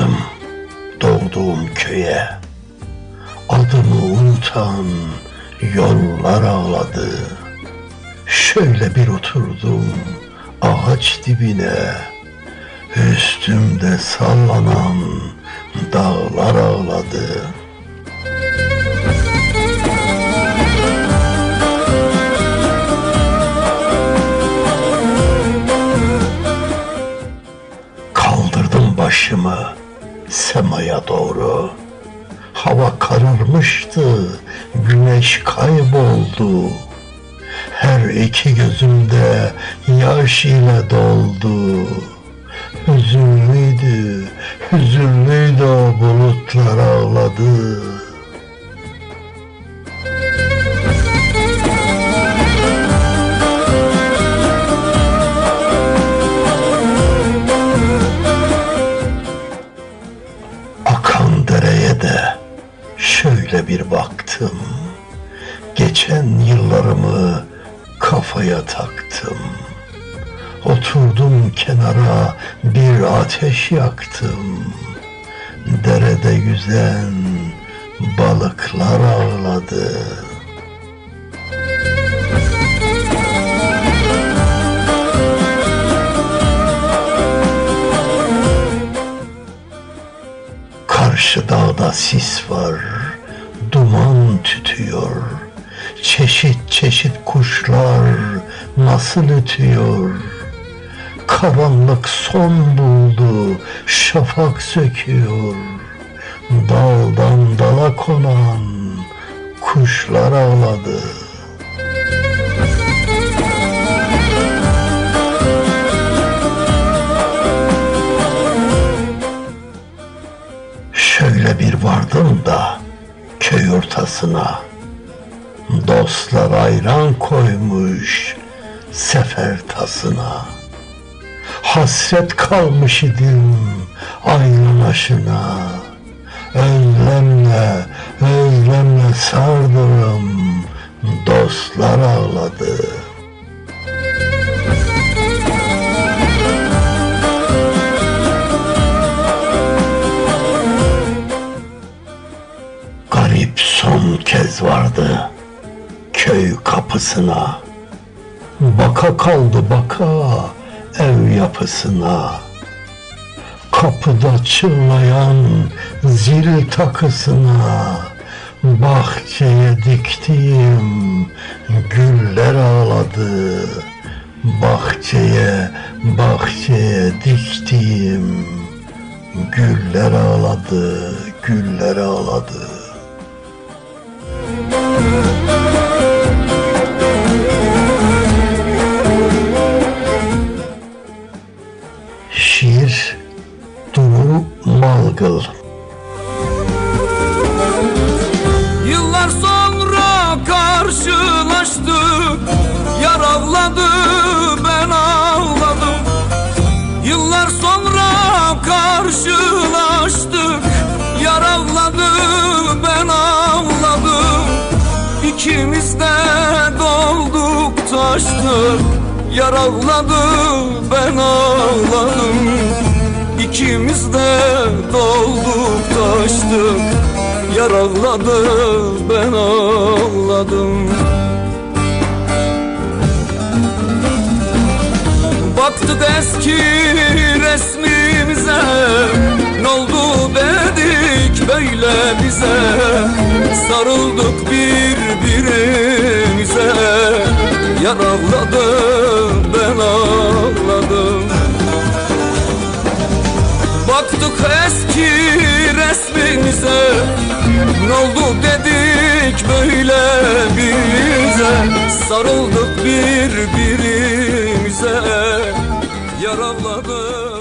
Vardım doğduğum köye. Adımı unutan yollar ağladı. Şöyle bir oturdum ağaç dibine. Üstümde sallanan dağlar ağladı semaya doğru. Hava kararmıştı, güneş kayboldu. Her iki gözümde yaş ile doldu. Hüzünlüydü, hüzünlüydü o bulutlar ağladı. Bir baktım. Geçen yıllarımı kafaya taktım. Oturdum kenara bir ateş yaktım. Derede yüzen balıklar ağladı. Karşı dağda sis var, duman tütüyor. Çeşit çeşit kuşlar nasıl ötüyor. Karanlık son buldu, şafak söküyor. Daldan dala konan kuşlar ağladı. Şöyle bir vardım da köy ortasına. Dostlar ayran koymuş sefer tasına. Hasret kalmış idim ayran aşına. Özlemle, özlemle sardım Dostlar ağladı vardı köy kapısına. Baka kaldı baka ev yapısına. Kapıda çınlayan zil takısına. Bahçeye diktiğim güller ağladı. Bahçeye, bahçeye diktiğim güller ağladı, güller ağladı. Malgıl Yıllar sonra karşılaştık. Yar ağladı ben ağladım. Yıllar sonra karşılaştık. Yar ağladı ben ağladım. İkimiz de dolduk taştık Yar ağladı ben ağladım İkimiz de dolduk taştık. Yar ağladı ben ağladım. Baktık eski resmimize Ne oldu dedik böyle bize. Sarıldık birbirimize Baktık eski resmimize. Ne oldu dedik böyle bize. Sarıldık birbirimize. Yar ağladı